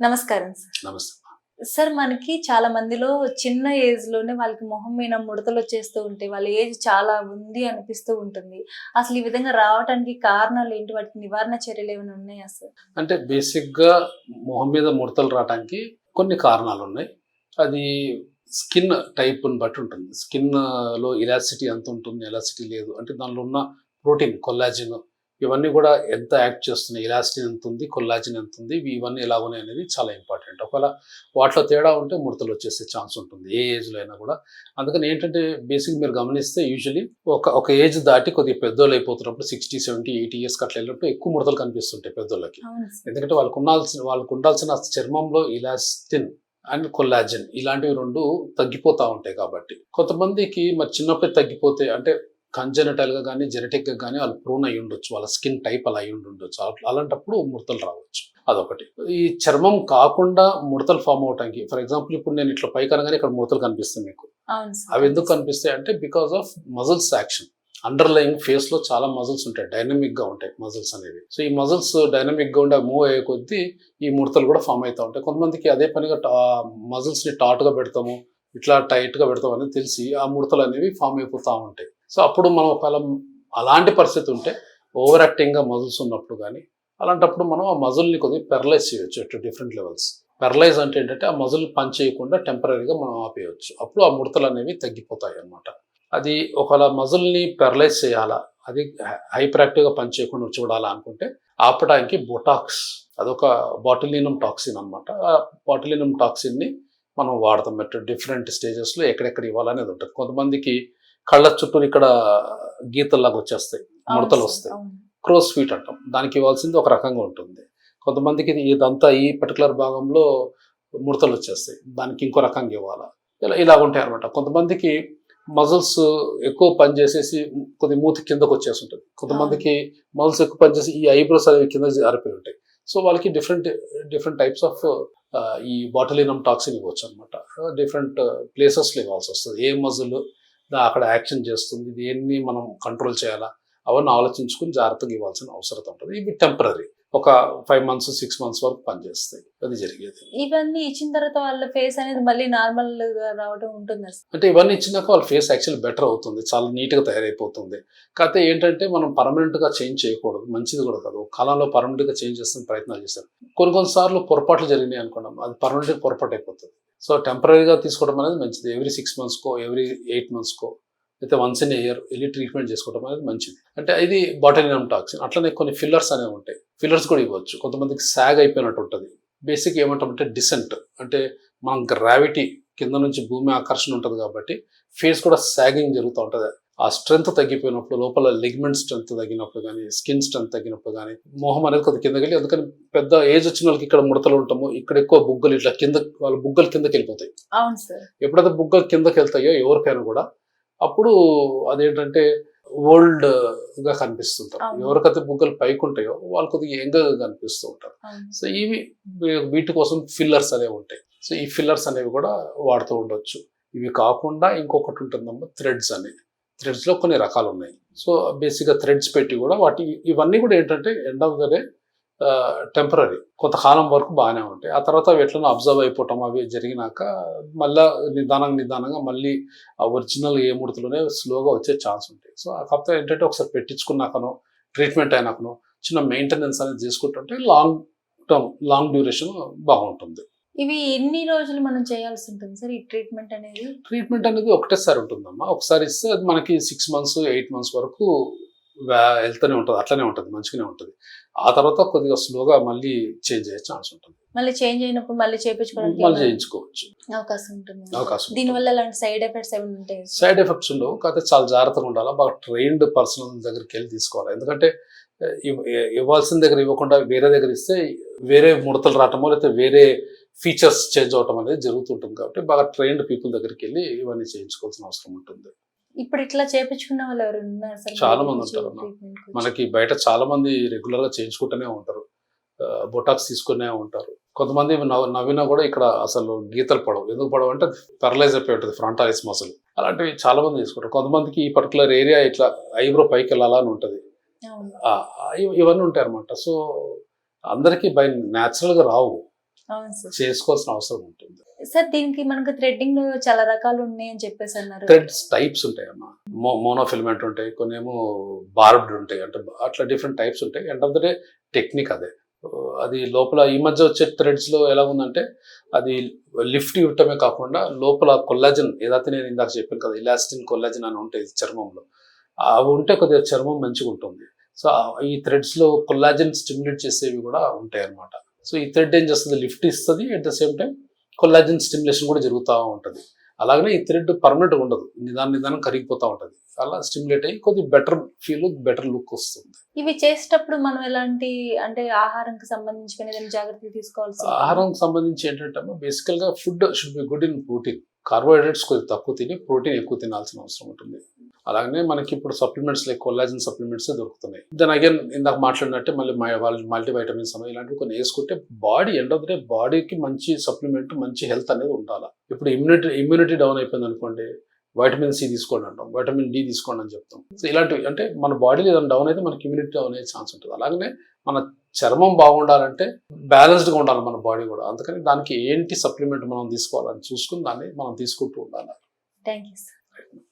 నమస్కారం సార్. నమస్తే. సార్ మనకి చాలా మందిలో చిన్న ఏజ్లోనే వాళ్ళకి మొహం మీద ముడతలు వచ్చేస్తూ ఉంటాయి. వాళ్ళ ఏజ్ చాలా ఉంది అనిపిస్తూ ఉంటుంది. అసలు ఈ విధంగా రావడానికి కారణాలు ఏంటి? వాటికి నివారణ చర్యలు ఏమైనా ఉన్నాయా సార్? అంటే బేసిక్గా మొహం మీద ముడతలు రావడానికి కొన్ని కారణాలు ఉన్నాయి. అది స్కిన్ టైప్ని బట్టి ఉంటుంది. స్కిన్లో ఇలాసిటీ ఎంత ఉంటుంది ఎలాసిటీ లేదు. అంటే దానిలో ఉన్న ప్రోటీన్ కొల్లాజిన్ ఇవన్నీ కూడా ఎంత యాక్ట్ చేస్తున్నాయి? ఇలాసిటీ ఎంత ఉంది? కొల్లాజిన్ ఎంత ఉంది? ఇవి ఇవన్నీ ఎలా ఉన్నాయి అనేది చాలా ఇంపార్టెంట్. ఒకవేళ వాటిలో తేడా ఉంటే ముడతలు వచ్చేసే ఛాన్స్ ఉంటుంది ఏ ఏజ్లో అయినా కూడా. అందుకని ఏంటంటే బేసిక్ మీరు గమనిస్తే యూజువలీ ఒక ఒక ఏజ్ దాటి కొద్దిగా పెద్దోళ్ళు అయిపోతున్నప్పుడు సిక్స్టీ సెవెంటీ ఎయిటీ ఇయర్స్కి అట్లా వెళ్ళినప్పుడు ఎక్కువ ముడతలు కనిపిస్తుంటాయి పెద్దోళ్ళకి. ఎందుకంటే వాళ్ళకు ఉండాల్సిన వాళ్ళకు ఉండాల్సిన చర్మంలో ఇలాస్టిన్ అండ్ కొల్లాజన్ ఇలాంటివి రెండు తగ్గిపోతూ ఉంటాయి కాబట్టి. కొంతమందికి మరి చిన్నప్పుడే తగ్గిపోతే అంటే congenital గా కానీ గా కానీ వాళ్ళు ప్రోన్ అయి ఉండొచ్చు. వాళ్ళ స్కిన్ టైప్ అలా అయి ఉండి ఉండొచ్చు అలాంటప్పుడు ముడతలు రావచ్చు. అదొకటి. ఈ చర్మం కాకుండా ముడతలు ఫామ్ అవడానికి ఫర్ ఎగ్జాంపుల్ ఇప్పుడు నేను ఇట్లా పైకి అనగానే ఇక్కడ ముడతలు కనిపిస్తాయి మీకు. అవి ఎందుకు కనిపిస్తాయి అంటే because of muscles action underlying ఫేస్లో చాలా మజిల్స్ ఉంటాయి. డైనమిక్గా ఉంటాయి మజిల్స్ అనేవి. సో ఈ మజిల్స్ డైనమిక్గా ఉండే మూవ్ అయ్యే కొద్దీ ఈ ముడతలు కూడా ఫామ్ అవుతూ ఉంటాయి. కొంతమందికి అదే పనిగా మజిల్స్ని టాట్గా పెడతాము ఇట్లా టైట్గా పెడతాం అనేది తెలిసి ఆ ముడతలు అనేవి ఫామ్ అయిపోతూ ఉంటాయి. సో అప్పుడు మనం ఒకవేళ అలాంటి పరిస్థితి ఉంటే ఓవర్ యాక్టింగ్గా మజిల్స్ ఉన్నప్పుడు కానీ అలాంటప్పుడు మనం ఆ మజిల్ని కొద్దిగా పెరలైజ్ చేయొచ్చు అటు డిఫరెంట్ లెవెల్స్ పెరలైజ్ అంటే ఏంటంటే ఆ మజిల్ పని చేయకుండా టెంపరీగా మనం ఆపేయచ్చు. అప్పుడు ఆ ముడతలు అనేవి తగ్గిపోతాయి అన్నమాట. అది ఒకవేళ మజిల్ని పెరలైజ్ చేయాలా అది హైపర్ యాక్టివ్గా పని చేయకుండా చూడాలా అనుకుంటే ఆపడానికి బొటాక్స్ అదొక బాటిలినం టాక్సిన్ అనమాట ఆ బాటిలినం టాక్సిన్ని మనం వాడతాం. మెట్టు డిఫరెంట్ స్టేజెస్లో ఎక్కడెక్కడ ఇవ్వాలనేది ఉంటుంది. కొంతమందికి కళ్ళ చుట్టూ ఇక్కడ గీతల్లాగా వచ్చేస్తాయి ముడతలు వస్తాయి. క్రోస్ ఫీట్ అంటాం. దానికి ఇవ్వాల్సింది ఒక రకంగా ఉంటుంది. కొంతమందికి ఇది ఇదంతా ఈ పర్టికులర్ భాగంలో ముడతలు వచ్చేస్తాయి. దానికి ఇంకో రకంగా ఇవ్వాలా? ఇలా ఇలా ఉంటాయి అనమాట కొంతమందికి మజిల్స్ ఎక్కువ పని చేసేసి కొద్ది మూతి కిందకు వచ్చేసి ఉంటుంది కొంతమందికి మజిల్స్ ఎక్కువ పని చేసి ఈ ఐబ్రోస్ అనేవి కింద జారిపోయి ఉంటాయి. సో వాళ్ళకి డిఫరెంట్ డిఫరెంట్ టైప్స్ ఆఫ్ ఈ బాటలినం టాక్సిన్ ఇవ్వచ్చు అనమాట డిఫరెంట్ ప్లేసెస్లో ఇవ్వాల్సి వస్తుంది. ఏ మజిల్ అక్కడ యాక్షన్ చేస్తుంది దేన్ని మనం కంట్రోల్ చేయాలా? అవన్నీ ఆలోచించుకుని జాగ్రత్తగా ఇవ్వాల్సిన అవసరం ఉంటుంది. ఇవి టెంపరీ ఒక ఫైవ్ మంత్స్ సిక్స్ మంత్స్ వరకు పనిచేస్తాయి. అది జరిగేది. ఇవన్నీ ఇచ్చిన తర్వాత వాళ్ళ ఫేస్ అనేది మళ్ళీ నార్మల్గా రావడం ఉంటుందా అంటే ఇవన్నీ ఇచ్చినాక వాళ్ళ ఫేస్ యాక్చువల్లీ బెటర్ అవుతుంది. చాలా నీట్గా తయారైపోతుంది. కాకపోతే ఏంటంటే మనం పర్మనెంట్గా చేంజ్ చేయకూడదు. మంచిది కూడా కాదు. కాలంలో పర్మనెంట్గా చేంజ్ చేస్తున్న ప్రయత్నాలు చేశారు కొన్ని కొన్నిసార్లు పొరపాట్లు జరిగినాయి అనుకున్నాం. అది పర్మనెంట్గా పొరపాటు అయిపోతుంది సో టెంపరీగా తీసుకోవడం అనేది మంచిది. ఎవ్రీ సిక్స్ మంత్స్కో ఎవ్రీ ఎయిట్ మంత్స్కో అయితే వన్స్ ఇన్ ఇయర్ వెళ్ళి ట్రీట్మెంట్ చేసుకోవడం అనేది మంచిది. అంటే ఇది బాటనియం టాక్సిన్. అట్లనే కొన్ని ఫిల్లర్స్ అనేవి ఉంటాయి. ఫిల్లర్స్ కూడా ఇవ్వచ్చు. కొంతమందికి సాగ్ అయిపోయినట్టు ఉంటుంది. బేసిక్ ఏమంటామంటే డిసెంట్. అంటే మనం గ్రావిటీ కింద నుంచి భూమి ఆకర్షణ ఉంటుంది కాబట్టి ఫేస్ కూడా సాగింగ్ జరుగుతూ ఉంటుంది. ఆ స్ట్రెంత్ తగ్గిపోయినప్పుడు లోపల లిగ్మెంట్ స్ట్రెంత్ తగ్గినప్పుడు కానీ స్కిన్ స్ట్రెంత్ తగ్గినప్పుడు కానీ మొహం అనేది కొద్ది కిందకి వెళ్ళి అందుకని పెద్ద ఏజ్ వచ్చిన వాళ్ళకి ఇక్కడ ముడతలు ఉంటాము ఇక్కడ ఎక్కువ బుగ్గలు ఇట్లా కింద వాళ్ళ బుగ్గలు కిందకి వెళ్ళిపోతాయి. అవును సార్. ఎప్పుడైతే బుగ్గలు కిందకి వెళ్తాయో ఎవరికైనా కూడా అప్పుడు అదేంటంటే ఓల్డ్గా కనిపిస్తుంటారు. ఎవరికైతే బుగ్గలు పైకి ఉంటాయో వాళ్ళు కొద్దిగా యంగ్గా కనిపిస్తూ ఉంటారు. సో ఇవి వీటి కోసం ఫిల్లర్స్ అనేవి ఉంటాయి. సో ఈ ఫిల్లర్స్ అనేవి కూడా వాడుతూ ఉండొచ్చు. ఇవి కాకుండా ఇంకొకటి ఉంటుందమ్మా థ్రెడ్స్ అని థ్రెడ్స్లో కొన్ని రకాలు ఉన్నాయి సో బేసిక్గా థ్రెడ్స్ పెట్టి కూడా వాటి ఇవన్నీ కూడా ఏంటంటే end of the day temporary కొంతకాలం వరకు బాగానే ఉంటాయి. ఆ తర్వాత అవి ఎట్లనో అబ్జర్వ్ అయిపోవటం అవి జరిగినాక మళ్ళీ నిదానంగా నిదానంగా మళ్ళీ ఆ ఒరిజినల్ ఏ ముడతలోనే స్లోగా వచ్చే ఛాన్స్ ఉంటాయి. సో కాకపోతే ఏంటంటే ఒకసారి పెట్టించుకున్నాకనో ట్రీట్మెంట్ అయినాకనో చిన్న మెయింటెనెన్స్ అనేది చేసుకుంటుంటే లాంగ్ టర్మ్ లాంగ్ డ్యూరేషన్ బాగుంటుంది. ఇవి ఎన్ని రోజులు మనం చేయాల్సి ఉంటుంది సార్ ఈ ట్రీట్మెంట్ అనేది? ట్రీట్మెంట్ అనేది ఒకటేసారి ఉంటుందమ్మా. ఒకసారి ఇస్తే అది మనకి సిక్స్ మంత్స్ ఎయిట్ మంత్స్ వరకు వెళ్తూనే ఉంటుంది అట్లనే ఉంటుంది మంచిగానే ఉంటుంది. ఆ తర్వాత కొద్దిగా స్లోగా మళ్ళీ చేంజ్ అయ్యే ఛాన్స్ ఉంటుంది. మళ్ళీ చేంజ్ అయినప్పుడు మళ్ళీ చేయించుకోవడానికి మళ్ళీ చేయించుకోవచ్చు. అవకాశం ఉంటుంది. అవకాశం దీని వల్ల ఎలాంటి సైడ్ ఎఫెక్ట్స్ ఏమైనా ఉంటాయి సైడ్ ఎఫెక్ట్స్ ఉండవు కాకపోతే చాలా జాగ్రత్తగా ఉండాలి. బాగా ట్రైన్డ్ పర్సన్ దగ్గరికి వెళ్ళి తీసుకోవాలి. ఎందుకంటే ఇవ్- ఇవ్వాల్సిన దగ్గర ఇవ్వకుండా వేరే దగ్గర ఇస్తే వేరే ముడతలు రావటమో లేకపోతే వేరే ఫీచర్స్ చేంజ్ అవటం అనేది జరుగుతుంటుంది కాబట్టి బాగా ట్రైన్డ్ పీపుల్ దగ్గరికి వెళ్ళి ఇవన్నీ చేయించుకోవాల్సిన అవసరం ఉంటుంది. ఇప్పుడు ఇట్లా చేపించుకున్న వాళ్ళు ఎవరు ఉన్నారు సార్? చాలా మంది ఉంటారు? మనకి బయట చాలా మంది రెగ్యులర్గా చేయించుకుంటూనే ఉంటారు. బొటాక్స్ తీసుకునే ఉంటారు. కొంతమంది నవ్వు- నవ్వినా కూడా ఇక్కడ అసలు గీతలు పడవు. ఎందుకు పడవు అంటే పెరలైజ్ అయిపోయి ఉంటుంది ఫ్రంటాలిస్ మసిల్ అలాంటివి చాలా మంది తీసుకుంటారు. కొంతమందికి ఈ పర్టికులర్ ఏరియా ఇట్లా ఐబ్రో పైకి వెళ్ళాలని ఉంటుంది. ఇవన్నీ ఉంటాయి అనమాట సో అందరికీ బై న్యాచురల్గా రావు. చేసుకోవాల్సిన అవసరం ఉంటుంది. సార్ దీనికి మనకు థ్రెడ్డింగ్ చాలా రకాలు ఉన్నాయి అని చెప్పేసి అన్నారు. థ్రెడ్స్ టైప్స్ ఉంటాయి అమ్మా. మోనోఫిల్మెంట్ ఉంటాయి కొన్ని ఏమో బార్బ్డ్ ఉంటాయి అంటే అట్లా డిఫరెంట్ టైప్స్ ఉంటాయి. End of the day technique అదే. అది లోపల ఈ మధ్య వచ్చే థ్రెడ్స్లో ఎలా ఉందంటే అది లిఫ్ట్ ఇవ్వటమే కాకుండా లోపల కొల్లాజన్ ఏదైతే నేను ఇందాక చెప్పాను కదా ఇలాస్టిన్ కొల్లాజన్ అని ఉంటాయి చర్మంలో అవి ఉంటే కొద్దిగా చర్మం మంచిగా ఉంటుంది సో ఈ థ్రెడ్స్లో కొల్లాజన్ స్టిమ్యులేట్ చేసేవి కూడా ఉంటాయి అన్నమాట సో ఈ థ్రెడ్ ఏం చేస్తుంది? లిఫ్ట్ ఇస్తుంది. At the same time collagen stimulation కూడా జరుగుతూ ఉంటుంది. అలాగనే ఈ థ్రెడ్ పర్మనెంట్ ఉండదు. నిదానం నిదానం కరిగిపోతూ ఉంటుంది. అలా స్టిమ్యులేట్ అయ్యి కొద్దిగా బెటర్ ఫీల్ బెటర్ లుక్ వస్తుంది. ఇవి చేసేటప్పుడు మనం ఎలాంటి అంటే ఆహారంకి సంబంధించి జాగ్రత్తలు తీసుకోవాల్సి ఉంటుందా? ఆహారం సంబంధించి ఏంటంటే బేసికల్గా food should be good in protein carbohydrates కొద్దిగా తక్కువ తిని ప్రోటీన్ ఎక్కువ తినాల్సిన అవసరం ఉంటుంది. అలాగనే మనకి ఇప్పుడు సప్లిమెంట్స్ లైక్ కొల్లాజిన్ సప్లిమెంట్స్ దొరుకుతున్నాయి. దెన్ అగైన్ ఇందాక మాట్లాడినట్టే మళ్ళీ మల్టీ వైటమిన్స్ అని ఇలాంటివి కొన్ని వేసుకుంటే body end of the day బాడీకి మంచి సప్లిమెంట్ మంచి హెల్త్ అనేది ఉండాలి. ఇప్పుడు ఇమ్యూనిటీ ఇమ్యూనిటీ డౌన్ అయిపోయింది అనుకోండి వైటమిన్ సి తీసుకోండి అంటాం వైటమిన్ డి తీసుకోండి అని చెప్తాం. సో ఇలాంటివి అంటే మన బాడీలో ఏదైనా డౌన్ అయితే మనకి ఇమ్యూనిటీ డౌన్ అయ్యే ఛాన్స్ ఉంటుంది. అలాగనే మన చర్మం బాగుండాలంటే బ్యాలెన్స్డ్గా ఉండాలి మన బాడీ కూడా. అందుకని దానికి ఏంటి సప్లిమెంట్ మనం తీసుకోవాలని చూసుకుని దాన్ని మనం తీసుకుంటూ ఉండాలి. Thank you sir